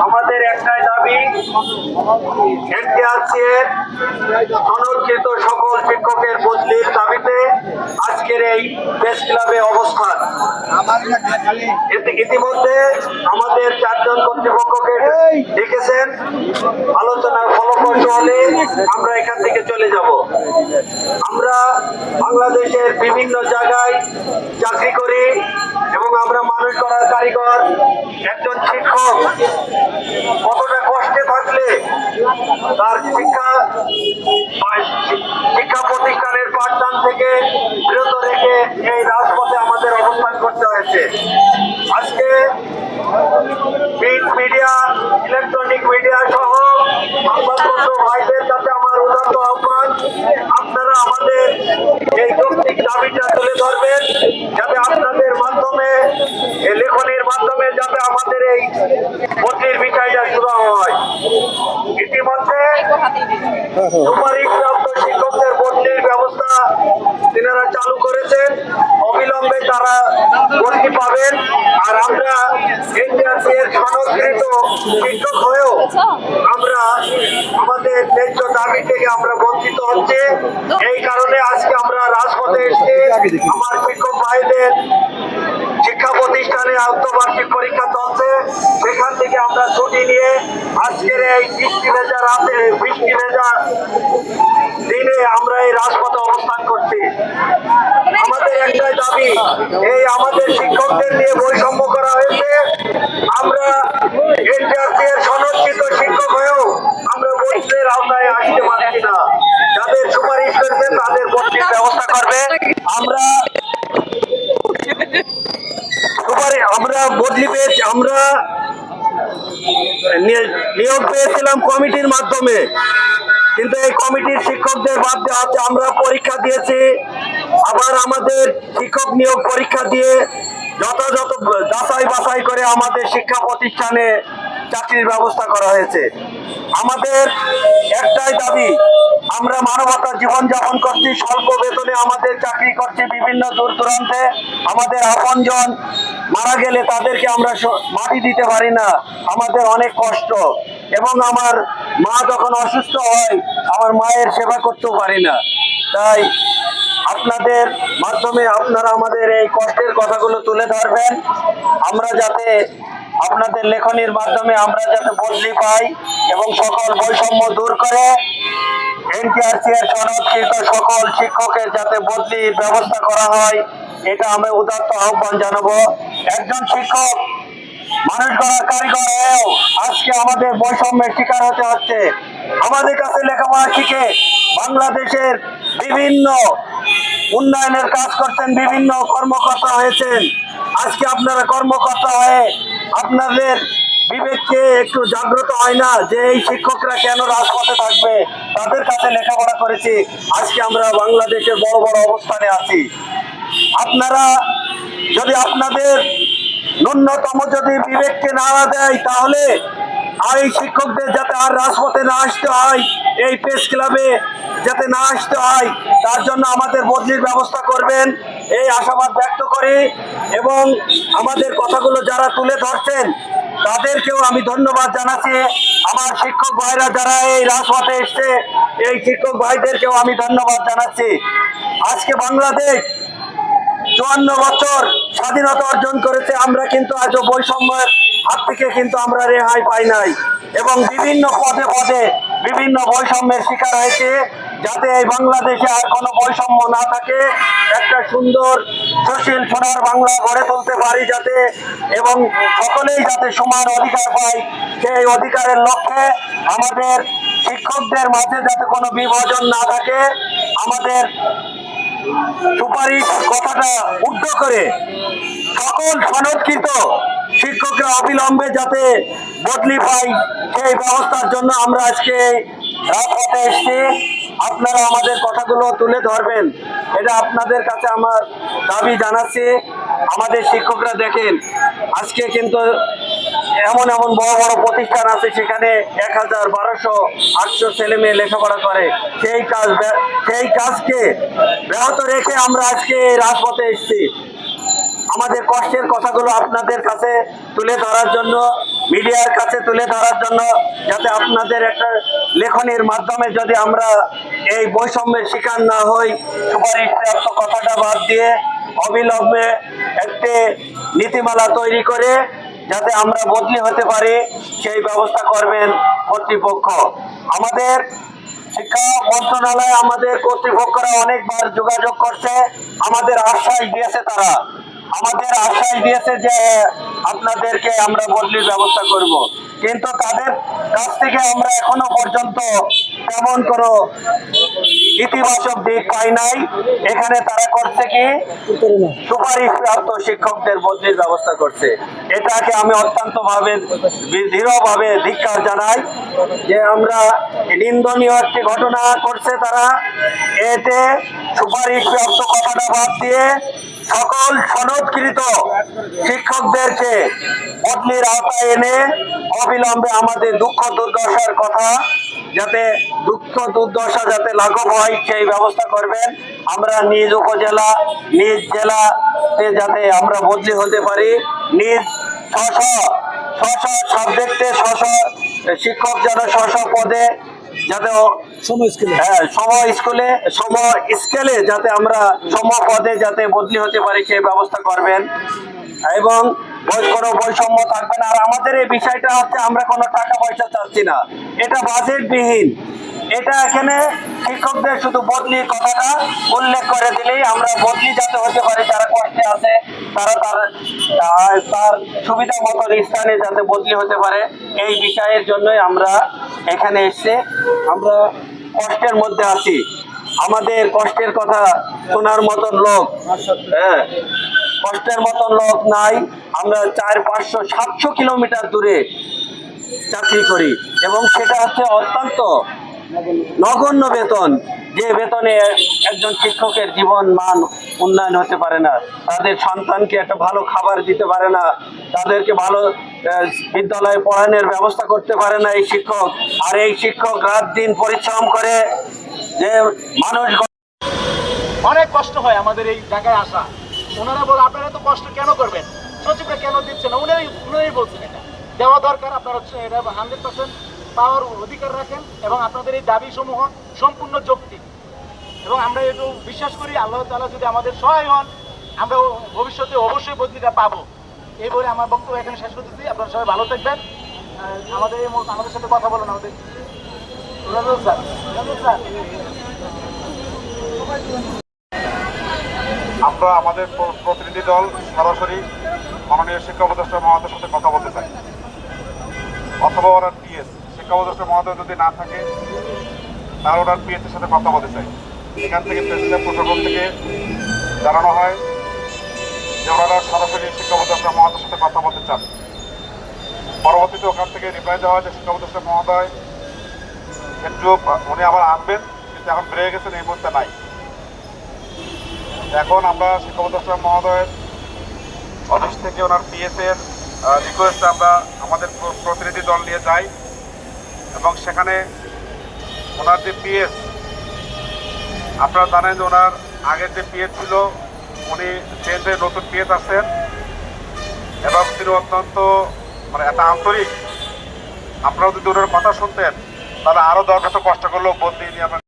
আমাদের একটাই দাবি এনটিআরসি এর অনর্জিত সকল শিক্ষকের বদলির দাবিতে আজকের এই প্রেস ক্লাবে অবস্থান। ইতি- ইতিমধ্যে আমাদের চারজন কর্তৃপক্ষকে ডেকেছেন আলোচনার ফলপ্রসূ হলে আমরা এখান থেকে চলে যাব। আমরা বাংলাদেশের বিভিন্ন জায়গায় চাকরি করি এবং আমরা মানুষ করার কারিগর। একজন শিক্ষক কতটা কষ্টে থাকলে তার শিক্ষা শিক্ষা প্রতিষ্ঠানের পাঠদান থেকে বিরত রেখে এই রাজপথে আমাদের অবস্থান করতে হয়েছে। আজকে প্রিন্ট মিডিয়া ইলেকট্রনিক মিডিয়া সহ সংবাদপত্র ভাইদের কাছে আমার উদাত্ত আহ্বান আপনারা আমাদের এই যৌক্তিক দাবিটা তুলে ধরবেন যাতে আপনাদের মাধ্যমে এই লেখনির মাধ্যমে যাতে আমাদের এই বদলির বিষয়টা শুরু হয় ইতিমধ্যে সুপারিশপ্রাপ্ত শিক্ষকদের বদলির ব্যবস্থা তিনারা চালু করেছেন। অবিলম্বে তারা বদলি পাবেন। আর আমরা এনডিআরসি এর সনদকৃত শিক্ষক হয়েও আমরা আমাদের ন্যায্য দাবি থেকে আমরা বঞ্চিত হচ্ছে। এই কারণে আজকে আমরা রাজপথে এসে আমার শিক্ষক ভাইদের প্রতিষ্ঠানে আন্তর্বার্ষিক পরীক্ষা চলছে। সেখান থেকে আমরা ছুটি নিয়ে আজকের এই বৃষ্টি ভেজা রাতে, বৃষ্টি ভেজা দিনে আমরা এই রাজপথে অবস্থান করছি। আমাদের একটাই দাবি, এই আমাদের শিক্ষকদের নিয়ে বৈষম্য করা হয়েছে। আমরা এনটিআরসি সনদকৃত শিক্ষক হয়েও আমরা বৈষম্যের আওতায় আসতে পারছি না। যাদের সুপারিশ করেছেন তাদের বদলির ব্যবস্থা করবে। আমরা আমরা বদলি পেয়েছি, আমরা নিয়োগ পেয়েছিলাম কমিটির মাধ্যমে কিন্তু এই কমিটির শিক্ষকদের বাদ দেওয়া। আমরা পরীক্ষা দিয়েছি, আবার আমাদের শিক্ষক নিয়োগ পরীক্ষা দিয়ে যথাযথ যাচাই বাছাই করে আমাদের শিক্ষা প্রতিষ্ঠানে চাকরির ব্যবস্থা করা হয়েছে আমাদের একটাই দাবি, আমরা মানবতার জীবনযাপন করছি, স্বল্প বেতনে আমাদের চাকরি করছি বিভিন্ন দূর দূরান্তে আমাদের আপনজন মারা গেলে তাদেরকে আমরা মাটি দিতে পারি না। আমাদের অনেক কষ্ট। এবং আমার মা যখন অসুস্থ হয়, আমার মায়ের সেবা করতেও পারি না। তাই আপনাদের মাধ্যমে আপনারা আমাদের এই কষ্টের কথাগুলো তুলে ধরবেন। আমরা যাতে আপনাদের লেখনির মাধ্যমে আমরা যাতে বদলি পাই এবং সকল বৈষম্য দূর করে এনটিআরসি এর সনদকৃত সকল শিক্ষকের যাতে বদলির ব্যবস্থা করা হয়। এটা আমি উদাত্ত আহ্বান জানাব। একজন শিক্ষক, মানুষ গড়ার কারিগর হয়েও আজকে আমাদের বৈষম্যের শিকার হতে হচ্ছে। আমাদের কাছে লেখাপড়া শিখে বাংলাদেশের বিভিন্ন উন্নয়নের কাজ করছেন, বিভিন্ন কর্মকর্তা হয়েছেন। আজকে আপনারা কর্মকর্তা হয়ে আপনাদের বিবেককে একটু জাগ্রত হয় না যে এই শিক্ষকরা কেন রাজপথে থাকবে? তাদের কাছে লেখাপড়া করেছি। আজকে আমরা বাংলাদেশের বড় বড় অবস্থানে আছি। আপনারা যদি আপনাদের ন্যূনতম যদি বিবেককে নাড়া দেয়, তাহলে আর এই শিক্ষকদের যাতে আর রাজপথে না আসতে হয়, এই প্রেস ক্লাবে যাতে না আসতে হয়, তার জন্য আমাদের বদলির ব্যবস্থা করবেন। এই আশাবাদ ব্যক্ত করি এবং আমাদের কথাগুলো যারা তুলে ধরছেন, তাদেরকেও আমি ধন্যবাদ জানাচ্ছি। আমার শিক্ষক ভাইরা যারা এই রাজপথে এসছে, এই শিক্ষক ভাইদেরকেও আমি ধন্যবাদ জানাচ্ছি। আজকে বাংলাদেশ চুয়ান্ন বছর স্বাধীনতা অর্জন করেছে, আমরা কিন্তু আজও বৈষম্যের হাত থেকে কিন্তু আমরা রেহাই পাই নাই। এবং বিভিন্ন পদে পদে বিভিন্ন বৈষম্যের শিকার হয়েছে, যাতে এই বাংলাদেশে আর কোনো বৈষম্য না থাকে। একটা সুন্দর সুশীল সোনার বাংলা গড়ে তুলতে পারি যাতে, এবং সকলেই যাতে সমান অধিকার পায়, সেই অধিকারের লক্ষ্যে আমাদের শিক্ষকদের মাঝে যাতে কোনো বিভাজন না থাকে। আমাদের সুপারিশ কথাটা উদ্ধ করে সকল সনদকৃত শিক্ষকরা অবিলম্বে যাতে বদলি পাই সেই ব্যবস্থার জন্য আমরা আজকে রাজপথে এসেছি। আপনারা আমাদের কথাগুলো তুলে ধরবেন। এটা আপনাদের কাছে আমার দাবি জানাচ্ছি। আমাদের শিক্ষকরা দেখেন, আজকে কিন্তু এমন এমন বড় বড় প্রতিষ্ঠান আছে সেখানে এক হাজার বারোশো আটশো ছেলে মেয়ে লেখাপড়া করে। সেই কাজ সেই কাজকে ব্যাহত রেখে আমরা আজকে রাজপথে এসেছি। আমাদের কষ্টের কথাগুলো আপনাদের কাছে তুলে ধরার জন্য, মিডিয়ার কাছে তুলে ধরার জন্য, যাতে আপনাদের একটা লেখনের মাধ্যমে যদি আমরা এই বৈষম্যের শিকার না হই সুপারিশ প্রাপ্ত কথাটা বাদ দিয়ে অবিলম্বে একটি নীতিমালা তৈরি করে যাতে আমরা বদলি হতে পারি, সেই ব্যবস্থা করবেন কর্তৃপক্ষ। আমাদের শিক্ষা মন্ত্রণালয় আমাদের কর্তৃপক্ষরা অনেকবার যোগাযোগ করছে, আমাদের আশ্বাস দিয়েছে তারা। আমাদের আশ্বাস দিয়েছে যে আপনাদেরকে আমরা বদলির ব্যবস্থা করব। কিন্তু তাদের কাছ থেকে আমরা এখনও পর্যন্ত তেমন কোনো ইতিবাচক দিক পাই নাই। এখানে তারা করছে কি? সুপারিশ প্রাপ্ত শিক্ষকদের বদলির ব্যবস্থা করছে। এটাকে আমি অত্যন্ত ভাবে দৃঢ়ভাবে ধিক্কার জানাই যে আমরা নিন্দনীয় একটি ঘটনা করছে তারা। এতে সুপারিশ প্রাপ্ত কথাটা বাদ দিয়ে সকল সনদকৃত শিক্ষকদেরকে বদলির আওতায় এনে অবিলম্বে আমাদের দুঃখ দুর্দশার কথা যাতে দুঃখ দুর্দশা যাতে লাঘব হয়, সেই ব্যবস্থা করবেন। আমরা নিজ উপজেলা, নিজ জেলাতে যাতে আমরা বদলি হতে পারি। নিজ স্ব স্ব সাবজেক্টে স্ব শিক্ষক যেন স্ব পদে যাতে স্কুলে। হ্যাঁ সময় স্কুলে সম স্কেলে যাতে আমরা সম পদে যাতে বদলি হতে পারি সেই ব্যবস্থা করবেন। এবং কোনো বৈষম্য থাকবে না। আর আমাদের এই বিষয়টা হচ্ছে আমরা কোনো টাকা পয়সা চাচ্ছি না। এটা বাজেটবিহীন এটা এখানে শিক্ষকদের শুধু বদলির কথাটা উল্লেখ করে দিলেই আমরা বদলি যাতে হতে পারে, যারা কষ্টে আছে, তারা তার তার সুবিধা মতো স্থানে যাতে বদলি হতে পারে, এই বিষয়ের জন্যই আমরা এখানে এসে আমরা কষ্টের মধ্যে আছি। আমাদের কষ্টের কথা শোনার মতন লোক হ্যাঁ কষ্টের মতন লোক নাই। আমরা চার, পাঁচশো, সাতশো কিলোমিটার দূরে চাকরি করি এবং সেটা হচ্ছে অত্যন্ত নগণ্য বেতন, যে বেতনে একজন শিক্ষকের জীবন মান উন্নয়ন হতে পারে না, তাদের সন্তানকে একটা ভালো খাবার দিতে পারে না, তাদেরকে ভালো বিদ্যালয়ে পড়ানোর ব্যবস্থা করতে পারে না এই শিক্ষক, আর এই শিক্ষক রাত দিন পরিশ্রম করে যে মানুষ অনেক কষ্ট হয় আমাদের এই জায়গায় আসা। ওনারা বলে, আপনারা তো কষ্ট কেন করবেন? সচিবরা কেন দিচ্ছে না? উনি উনি বলছেন এটা। দেওয়া দরকার, আপনারা হান্ড্রেড পার্সেন্ট পাওয়ার অধিকার রাখেন এবং আপনাদের এই দাবি সমূহ সম্পূর্ণ যৌক্তিক। এবং আমরা একটু বিশ্বাস করি, আল্লাহ তালা যদি আমাদের সহায় হন, আমরা ভবিষ্যতে অবশ্যই বদলিটা পাবো। এই বলে আমার বক্তব্য এখানে শেষ করতেছি। আপনারা সবাই ভালো থাকবেন। আমাদের আমাদের সাথে কথা বলুন আমাদের। Sir sir. আমরা আমাদের প্রতিনিধি দল সরাসরি মাননীয় শিক্ষা উপদেষ্টা মহোদয়ের সাথে কথা বলতে চাই। অথবা পিএস শিক্ষা মহোদয় যদি না থাকে, তাহলে ওনার পিএস এর সাথে কথা বলতে চাই। এখান থেকে প্রেসিডেন্ট প্রোটোকল থেকে জানানো হয় যে ওনারা সরাসরি শিক্ষা মহোদয়ের সাথে কথা বলতে চান। পরবর্তীতে ওখান থেকে রিপ্লাই দেওয়া হয় যে শিক্ষা মহোদয় একটু, উনি আবার আসবেন, কিন্তু এখন বেড়ে গেছেন, এই মুহূর্তে নাই। এখন আমরা শিক্ষা মহোদয়ের অফিস থেকে ওনার পিএস এর রিকোয়েস্ট আমরা আমাদের প্রতিনিধি দল নিয়ে যাই। এবং সেখানে ওনার যে পিএস, আপনারা জানেন যে ওনার আগের যে পিএস ছিল, উনি চেঞ্জে নতুন পিএস আছেন এবং তিনি অত্যন্ত মানে এত আন্তরিক। আপনারা যদি ওনার কথা শুনতেন, তাহলে আরও দরকার কষ্ট করলেও বদলি নিয়ে